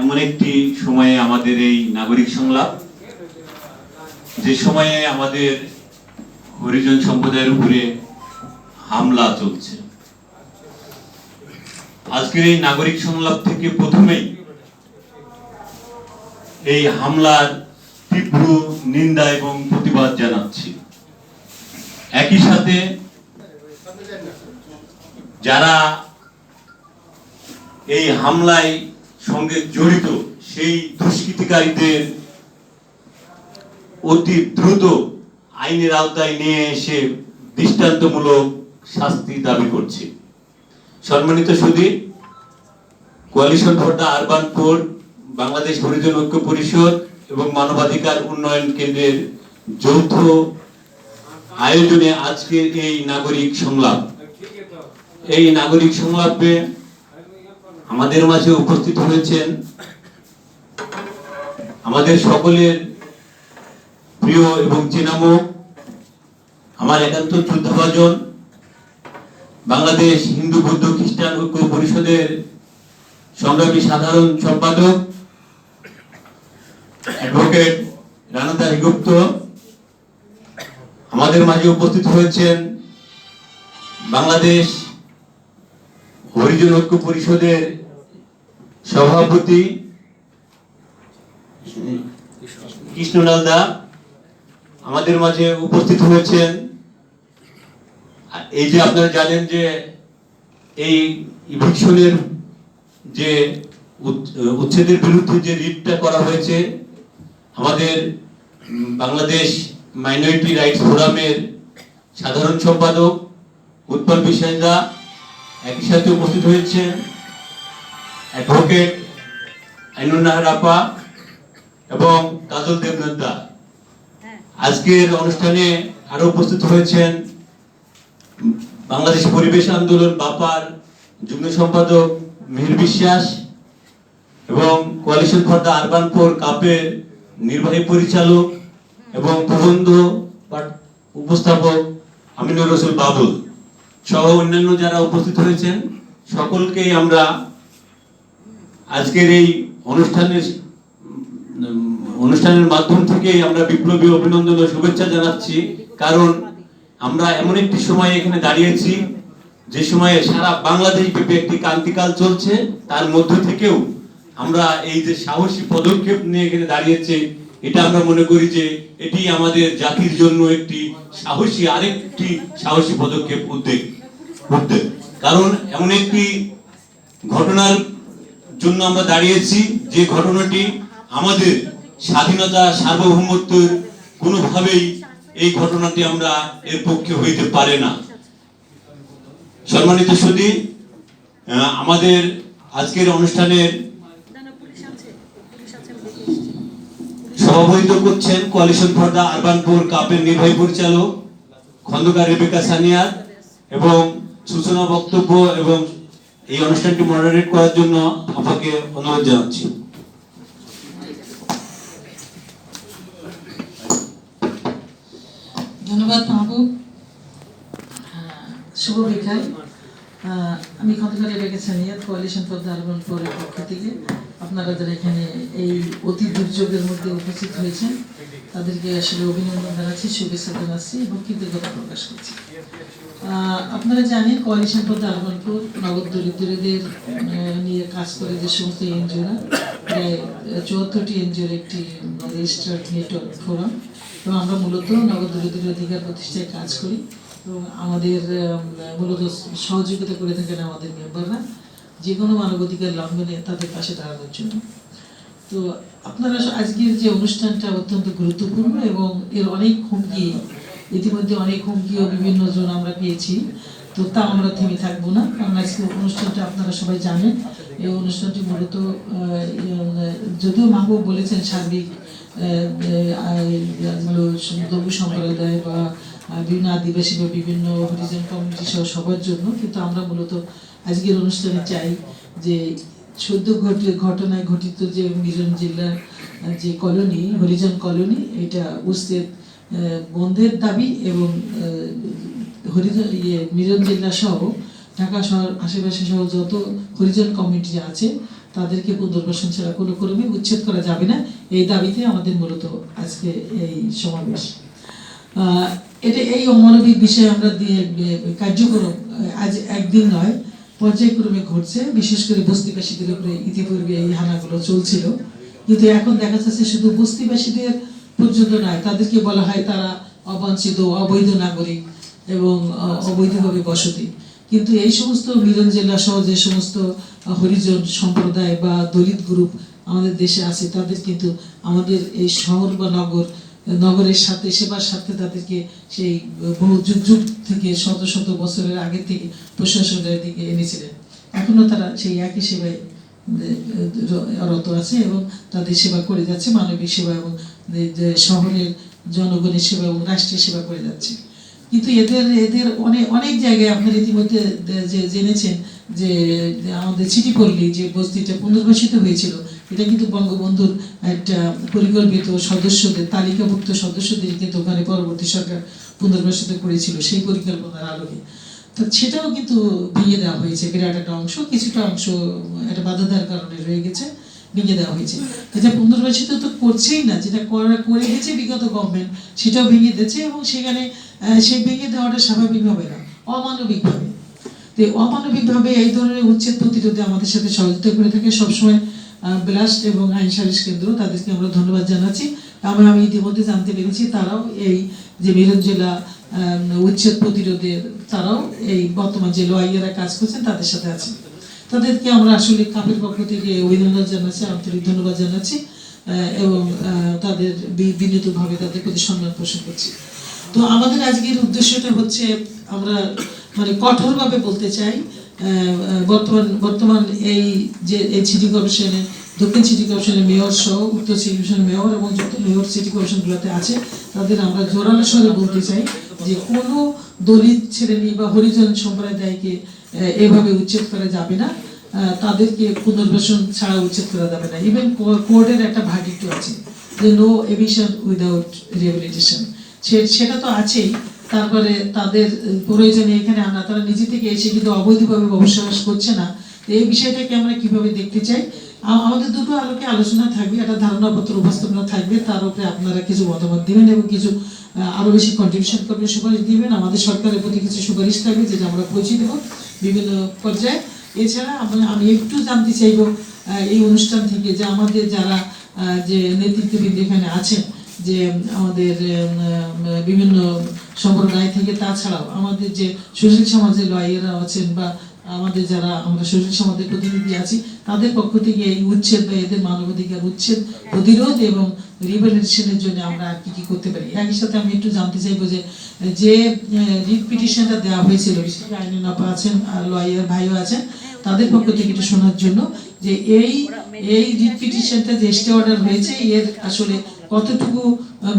এমন একটি সময়ে আমাদের এই নাগরিক সংলাপ, যে সময়ে আমাদের হরিজন সম্প্রদায়ের উপরে হামলা চলছে। আজকের এই নাগরিক সংলাপ থেকে প্রথমেই এই হামলার তীব্র নিন্দা এবং প্রতিবাদ জানাচ্ছি। একই সাথে যারা এই হামলায় সঙ্গে জড়িত সেই দুষ্কৃতিকারীদের অতি দ্রুত আইনের আওতায় নিয়ে এসে দৃষ্টান্তমূলক শাস্তি দাবি করছে। সম্মানিত সুদী কোয়ালিশন ফর দ্য আরবান কোড, বাংলাদেশ হরিজন ঐক্য পরিষদ এবং মানবাধিকার উন্নয়ন কেন্দ্রের যৌথ আয়োজনে আজকের এই নাগরিক সংলাপ। এই নাগরিক সংলাপে আমাদের মাঝে উপস্থিত হয়েছেন আমাদের সকলের প্রিয় এবং চেনামুখ, আমার একান্ত যুদ্ধভাজন বাংলাদেশ হিন্দু বৌদ্ধ খ্রিস্টান ঐক্য পরিষদের সংগ্রামী সাধারণ সম্পাদক, অ্যাডভোকেট রানাদারি গুপ্ত, আমাদের মাঝে উপস্থিত হয়েছেন বাংলাদেশ হরিজন ঐক্য পরিষদের সভাপতি কৃষ্ণলাল দা আমাদের মাঝে উপস্থিত হয়েছেন। এই যে আপনারা জানেন যে এই ইভিকশনের যে উচ্ছ- উচ্ছেদের বিরুদ্ধে যে রিটটা করা হয়েছে, আমাদের বাংলাদেশ মাইনরিটি রাইটস ফোরামের সাধারণ সম্পাদক উৎপল বিশ্বাস দা একই সাথে উপস্থিত হয়েছেন। অ্যাডভোকেট আইনুর নাহার আপা এবং কাজল দেবনাথ দা আজকের অনুষ্ঠানে আরও উপস্থিত হয়েছেন বাংলাদেশ পরিবেশ আন্দোলন বাপার যুগ্ম সম্পাদক মিহির বিশ্বাস এবং coalition for the urban poor কাপের নির্বাহী পরিচালক এবং প্রবন্ধ উপস্থাপক আমিনুর রসুল বাবুল সহ অন্যান্য যারা উপস্থিত হয়েছেন সকলকেই আমরা আজকের এই অনুষ্ঠানের অনুষ্ঠানের মাধ্যম থেকে আমরা বিপ্লবী অভিনন্দন ও শুভেচ্ছা জানাচ্ছি। কারণ আমরা এমন একটি সময় এখানে দাঁড়িয়েছি, যে সময়ে সারা বাংলাদেশ ব্যাপী একটি ক্রান্তিকাল চলছে। তার মধ্য থেকেও আমরা এই যে সাহসী পদক্ষেপ নিয়ে এখানে দাঁড়িয়েছে, এটা আমরা মনে করি যে এটি আমাদের জাতির জন্য একটি সাহসী, আরেকটি সাহসী পদক্ষেপ উদ্যোগ উদ্যোগ কারণ এমন একটি ঘটনার জন্য আমরা দাঁড়িয়েছি যে ঘটনাটি আমাদের স্বাধীনতা, সার্বভৌমত্বের কোনোভাবেই এই ঘটনাটি আমরা এর পক্ষে হইতে পারে না সম্মানিত সুদী আমাদের আজকের অনুষ্ঠানের। সভাপতিত্ব করছেন কোয়ালিশন ফর দ্য আরবানপুর কাপের নির্বাহী পরিচালক খন্দকার রেবেকা সানিয়ার এবং সূচনা বক্তব্য এবং এই অনুষ্ঠানটি মডারেট করার জন্য আপনাকে অনুরোধ জানাচ্ছি। ধন্যবাদ মাহবুব। শুভ বিকাল। আমি খন্দকারে রেখেছি নিয়াদ কোয়ালিশন ফর দারবান ফোরের পক্ষ থেকে আপনারা যারা এখানে এই অতি দুর্যোগের মধ্যে উপস্থিত হয়েছেন, তাদেরকে আসলে অভিনন্দন জানাচ্ছি, শুভেচ্ছা জানাচ্ছি এবং কৃতজ্ঞতা প্রকাশ করছি। আপনারা জানেন কোয়ালিশন ফর দারবান ফোর নগদ দরিদ্রদের নিয়ে কাজ করে যে সমস্ত এনজিওরা, প্রায় চুয়াত্তরটি এনজিওর একটি রেজিস্টার্ড নেটওয়ার্ক ফোরাম। এবং আমরা মূলত নগদ দরিদ্রের অধিকার প্রতিষ্ঠায় কাজ করি। এবং আমাদের মূলত সহযোগিতা করে থাকেন আমাদের মেম্বাররা। যে কোনো মানবাধিকার লঙ্ঘনে তাদের পাশে দাঁড়ানোর জন্য। তো আপনারা আজকের যে অনুষ্ঠানটা অত্যন্ত গুরুত্বপূর্ণ এবং এর অনেক হুমকি ইতিমধ্যে অনেক হুমকিও বিভিন্ন জন আমরা পেয়েছি। তো তা আমরা থেমে থাকব না। কারণ আজকে অনুষ্ঠানটা আপনারা সবাই জানেন। এই অনুষ্ঠানটি মূলত যদিও মাহবুব বলেছেন সার্বিক দবু সম্প্রদায় বা বিভিন্ন আদিবাসী বা বিভিন্ন হরিজন কমিউনিটি সহ সবার জন্য, কিন্তু আমরা মূলত আজকের অনুষ্ঠানে চাই যে সদ্য ঘটে, ঘটনায় ঘটিত যে মিরন জেলার যে কলোনি, হরিজন কলোনি, এটা উস্তেদ বন্ধের দাবি এবং হরিজন ইয়ে মিরন জেলা সহ ঢাকা শহর আশেপাশে সহ যত হরিজন কমিটি আছে, তাদেরকে পুনর্বাসন ছাড়া কোনো ক্রমে উচ্ছেদ করা যাবে না। এই দাবিতে আমাদের মূলত আজকে এই সমাবেশ। এটা এই অমানবিক বিষয়ে আমরা কার্যক্রম আজ একদিন নয়, পর্যায়ক্রমে ঘটছে। বিশেষ করে বস্তিবাসীদের উপরে ইতিপূর্বে এই হানাগুলো চলছিল। কিন্তু এখন দেখা যাচ্ছে শুধু বস্তিবাসীদের পর্যন্ত নয় তাদেরকে বলা হয় তারা অবাঞ্ছিত অবৈধ নাগরিক এবং অবৈধভাবে বসতি। কিন্তু এই সমস্ত মিলন জেলা সহ যে সমস্ত হরিজন সম্প্রদায় বা দলিত গ্রুপ আমাদের দেশে আছে, তাদের কিন্তু আমাদের এই শহর বা নগর, নগরের সাথে, সেবার সাথে তাদেরকে সেই বহু যুগ যুগ থেকে শত শত বছরের আগে থেকে প্রশাসনের দিকে এনেছিলেন। এখনও তারা সেই একই সেবায় রত আছে এবং তাদের সেবা করে যাচ্ছে, মানবিক সেবা এবং যে- শহরের জনগণের সেবা এবং রাষ্ট্রীয় সেবা করে যাচ্ছে। কিন্তু এদের এদের অনেক অনেক জায়গায় আপনারা ইতিমধ্যে যে, জেনেছেন যে যে আমাদের চিঠিপল্লী যে বস্তিটা পুনর্বাসিত হয়েছিল, এটা কিন্তু বঙ্গবন্ধুর একটা পরিকল্পিত সদস্যদের, তালিকাভুক্ত সদস্যদের কিন্তু ওখানে পরবর্তী সরকার পুনর্বাসিত করেছিল সেই পরিকল্পনার আলোকে। তো সেটাও কিন্তু ভেঙে দেওয়া হয়েছে, বিরাট একটা অংশ, কিছুটা অংশ একটা বাধা দেওয়ার কারণে রয়ে গেছে। ভেঙে দেওয়া হয়েছে। এটা পুনর্বাসিত তো করছেই না, যেটা করা করে গেছে বিগত গভর্নমেন্ট সেটাও ভেঙে দিয়েছে এবং সেখানে সেই ভেঙে দেওয়াটা স্বাভাবিকভাবে না, অমানবিকভাবে। তো অমানবিকভাবে এই ধরনের উচ্ছেদ প্রতিরোধে আমাদের সাথে সহযোগিতা করে থাকে সবসময় ব্লাস্ট এবং আইন সালিশ কেন্দ্র। তাদেরকে আমরা ধন্যবাদ জানাচ্ছি। আমরা আমি ইতিমধ্যে জানতে পেরেছি, তারাও এই যে মিলন জেলা উচ্ছেদ প্রতিরোধের তারাও এই বর্তমান যে লয়াররা কাজ করছেন, তাদের সাথে আছে তাদেরকে আমরা আসলে কাপের পক্ষ থেকে অভিনন্দন জানাচ্ছি, আন্তরিক ধন্যবাদ জানাচ্ছি এবং তাদের বিনীতভাবে তাদের প্রতি সম্মান পোষণ করছি। তো আমাদের আজকের উদ্দেশ্যটা হচ্ছে আমরা মানে কঠোরভাবে বলতে চাই বর্তমান বর্তমান এই যে এই সিটি কর্পোরেশনে দক্ষিণ সিটি কর্পোরেশনের মেয়র সহ, উত্তর সিটি কর্পোরেশনের মেয়র এবং যত মেয়র সিটি কর্পোরেশনগুলোতে আছে, তাদের আমরা জোরালো স্বরে বলতে চাই যে কোনো দলিত শ্রেণি বা হরিজন সম্প্রদায়কে এভাবে উচ্ছেদ করা যাবে না। তাদেরকে পুনর্বাসন ছাড়া উচ্ছেদ করা যাবে না। ইভেন কোর্টের একটা ভার্ডিক্টও আছে যে নো এভিশন উইদাউট রিহেবিলিটেশন সেটা তো আছেই। তারপরে তাদের প্রয়োজনে এখানে আনা তারা নিজে থেকে এসে কিন্তু অবৈধভাবে বসবাস করছে না। এই বিষয়টাকে আমরা কীভাবে দেখতে চাই? আমাদের দুটো আলোকে আলোচনা থাকবে একটা ধারণাপত্র উপস্থাপনা থাকবে তার উপরে আপনারা কিছু মতামত দিবেন এবং কিছু আহ, আরও বেশি কন্ট্রিবিউশন করবেন সুপারিশ দিবেন। আমাদের সরকারের প্রতি কিছু সুপারিশ থাকবে যেটা আমরা পৌঁছে দেবো। বিভিন্ন পর্যায়ে। এছাড়া আমি একটু জানতে চাইব এই অনুষ্ঠান থেকে যে আমাদের যারা যে নেতৃত্ববৃন্দ এখানে আছেন, যে আমাদের বিভিন্ন সম্প্রদায় থেকে, তাছাড়াও আমাদের যে সুশীল সমাজের লয়াররা আছেন বা আমাদের যারা, আমরা সুশীল সমাজের প্রতিনিধি আছি, তাদের পক্ষ থেকে এই উচ্ছেদ বা এদের মানবাধিকার উচ্ছেদ প্রতিরোধ এবং রিভলিউশনের জন্য আমরা আর কি কি করতে পারি? একই সাথে আমি একটু জানতে চাইব যে যে রিট পিটিশনটা দেওয়া হয়েছিল বিশেষ করে আছেন আর লয়ার ভাইও আছেন, তাদের পক্ষ থেকে একটু শোনার জন্য যে এই এই রিট পিটিশনটা যে স্টে অর্ডার হয়েছে, এর আসলে কতটুকু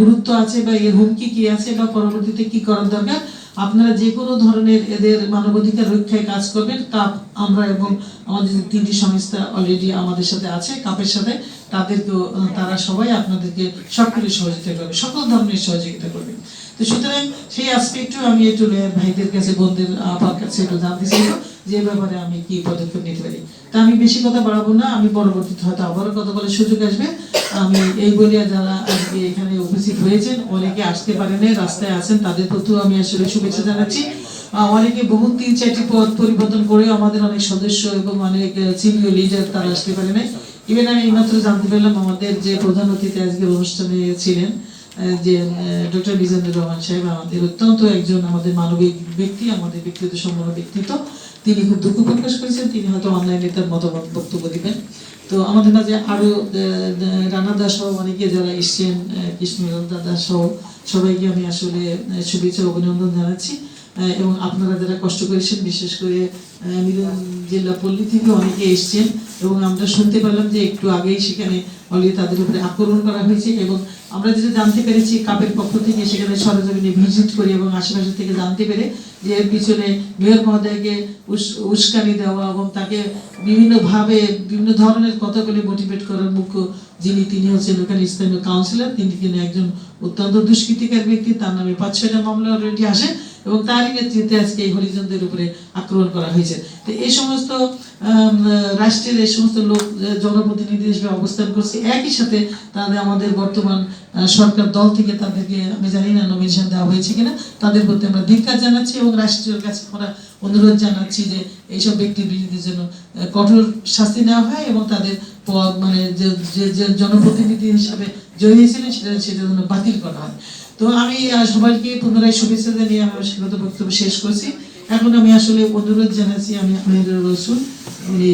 গুরুত্ব আছে বা এর হুমকি কি আছে বা পরবর্তীতে কি করার দরকার? আপনারা যে কোনো ধরনের এদের মানবাধিকার রক্ষায় কাজ করবেন, কাপ আমরা এবং আমাদের তিনটি সংস্থা অলরেডি আমাদের সাথে আছে, কাপের সাথে, তাদেরকেও তারা সবাই আপনাদেরকে সক্রিয় সহযোগিতা করবে, সকল ধরনের সহযোগিতা করবে। তো সুতরাং সেই অ্যাসপেক্টও আমি একটু ভাইদের কাছে, বোনদের আপার কাছে একটু জানতে চাইব যে ব্যাপারে আমি কি পদক্ষেপ নিতে পারি। তা আমি বেশি কথা বাড়াবো না, আমি পরবর্তীতে হয়তো আবারও কথা বলার সুযোগ আসবে। আমি এই বলিয়া যারা আজকে এখানে উপস্থিত হয়েছেন, অনেকে আসতে পারেন রাস্তায় আছেন, তাদের প্রতিও আমি আসলে শুভেচ্ছা জানাচ্ছি। অনেকে বহু তিন চারটি পদ পরিবর্তন করে আমাদের অনেক সদস্য এবং অনেক সিনিয়র লিডার তারা আসতে পারে নাই। ইভেন আমি এইমাত্র জানতে পারলাম আমাদের যে প্রধান অতিথি আজকের অনুষ্ঠানে ছিলেন যে ডক্টর বিজেন্দ্র রহমান সাহেব আমাদের অত্যন্ত একজন আমাদের মানবিক ব্যক্তি আমাদের ব্যক্তিগত সম্মান ব্যক্তিত্ব। তিনি খুব দুঃখ প্রকাশ করেছেন তিনি হয়তো অনলাইনে তার মতামত বক্তব্য দিবেন। তো আমাদের মাঝে আরও আহ, আহ, রানা দাস সহ অনেকে যারা এসছেন কৃষ্ণ কৃষ্ণলাল দাদা সহ সবাইকে আমি আসলে শুভেচ্ছা অভিনন্দন জানাচ্ছি। এবং আপনারা যারা কষ্ট করেছেন, বিশেষ করে মিলন জেলা পল্লী থেকে অনেকে এসছেন এবং আমরা শুনতে পেলাম যে একটু আগেই সেখানে অলরেডি তাদের উপরে আক্রমণ করা হয়েছে এবং আমরা যেটা জানতে পেরেছি, কাপের পক্ষ থেকে সেখানে সরজমিনে ভিজিট করি এবং আশেপাশে থেকে জানতে পেরে যে এর পিছনে মেয়র মহোদয়কে উস- উস্কানি দেওয়া এবং তাকে বিভিন্নভাবে বিভিন্ন ধরনের কতগুলি মোটিভেট করার মুখ্য যিনি, তিনি হচ্ছেন ওখানে স্থানীয় কাউন্সিলর তিনি কিনা একজন অত্যন্ত দুষ্কৃতিকার ব্যক্তি, তার নামে পাঁচ ছয়টা মামলা অলরেডি আসে। এবং তারই নেতৃত্বে আজকে এই হরিজনদের উপরে আক্রমণ করা হয়েছে। তো এই সমস্ত রাষ্ট্রের এই সমস্ত লোক জনপ্রতিনিধি হিসেবে অবস্থান করছে। একই সাথে তাদের আমাদের বর্তমান সরকার দল থেকে তাদেরকে আমি জানি না নমিনেশন দেওয়া হয়েছে কিনা তাদের প্রতি আমরা ধিক্কার জানাচ্ছি এবং রাষ্ট্রীয় কাছে আমরা অনুরোধ জানাচ্ছি যে এইসব ব্যক্তির যেন আহ, কঠোর শাস্তি নেওয়া হয় এবং তাদের পদ মানে যে জনপ্রতিনিধি হিসাবে জড়িয়েছিলেন সেটা সেটা যেন বাতিল করা হয়। তো আমি সবাইকে পুনরায় শুভেচ্ছা জানিয়ে আমি স্বাগত বক্তব্য শেষ করছি। এখন আমি আসলে অনুরোধ জানাচ্ছি আমি আমিরুল রসুল, উনি